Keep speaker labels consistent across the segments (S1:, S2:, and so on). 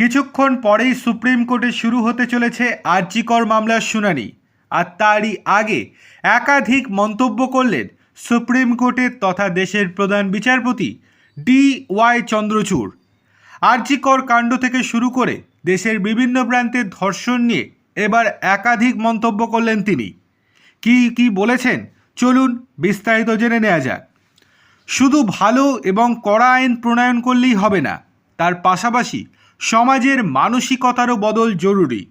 S1: কিছুক্ষণ পরেই সুপ্রিম কোর্টে শুরু হতে চলেছে আর্জিকর মামলার শুনানি, আর তারই আগে একাধিক মন্তব্য করলেন সুপ্রিম কোর্টের তথা দেশের প্রধান বিচারপতি ডি ওয়াই চন্দ্রচূড়। আর্জিকর কাণ্ড থেকে শুরু করে দেশের বিভিন্ন প্রান্তে ধর্ষণ নিয়ে এবার একাধিক মন্তব্য করলেন তিনি। কি কি বলেছেন? চলুন বিস্তারিত জেনে নেওয়া যাক। শুধু ভালো এবং কড়া আইন প্রণয়ন করলেই হবে না, তার পাশাপাশি সমাজের মানসিকতারও বদল জরুরি।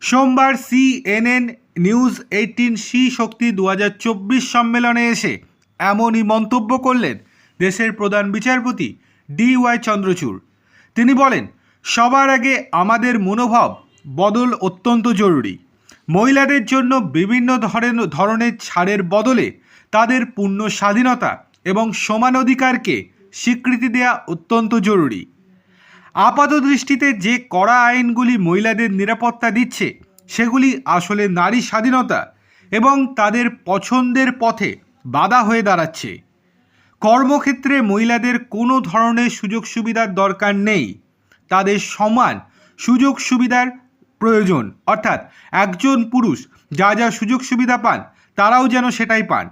S1: সোমবার সিএনএন নিউজ এইটিন সি শক্তি দু হাজার চব্বিশ সম্মেলনে এসে এমনই মন্তব্য করলেন দেশের প্রধান বিচারপতি ডি ওয়াই চন্দ্রচূড়। তিনি বলেন, সবার আগে আমাদের মনোভাব বদল অত্যন্ত জরুরি। মহিলাদের জন্য বিভিন্ন ধরনের ধরনের ছাড়ের বদলে তাদের পূর্ণ স্বাধীনতা এবং সমান অধিকারকে স্বীকৃতি দেওয়া অত্যন্ত জরুরি। আপাত দৃষ্টিতে যে কড়া আইনগুলি মহিলাদের নিরাপত্তা দিচ্ছে, সেগুলি আসলে নারী স্বাধীনতা এবং তাদের পছন্দের পথে বাধা হয়ে দাঁড়াচ্ছে। কর্মক্ষেত্রে মহিলাদের কোনো ধরনের সুযোগ সুবিধার দরকার নেই। তাদের সমান সুযোগ সুবিধার প্রয়োজন। অর্থাৎ একজন পুরুষ যা যা সুযোগ সুবিধা পান, তারাও যেন সেটাই পান।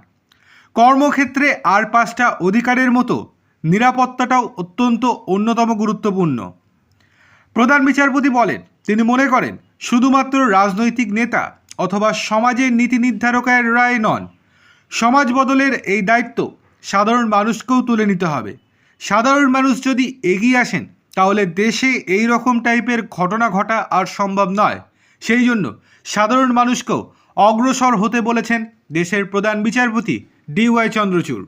S1: কর্মক্ষেত্রে আর পাঁচটা অধিকারের মতো নিরাপত্তাটাও অত্যন্ত অন্যতম গুরুত্বপূর্ণ। প্রধান বিচারপতি বলেন, তিনি মনে করেন, শুধুমাত্র রাজনৈতিক নেতা অথবা সমাজের নীতি নির্ধারকের রায় নন। সমাজ বদলের এই দায়িত্ব সাধারণ মানুষকেও তুলে নিতে হবে। সাধারণ মানুষ যদি এগিয়ে আসেন, তাহলে দেশে এই রকম টাইপের ঘটনা ঘটা আর সম্ভব নয়। সেই জন্য সাধারণ মানুষকেও অগ্রসর হতে বলেছেন দেশের প্রধান বিচারপতি ডি ওয়াই চন্দ্রচূড়।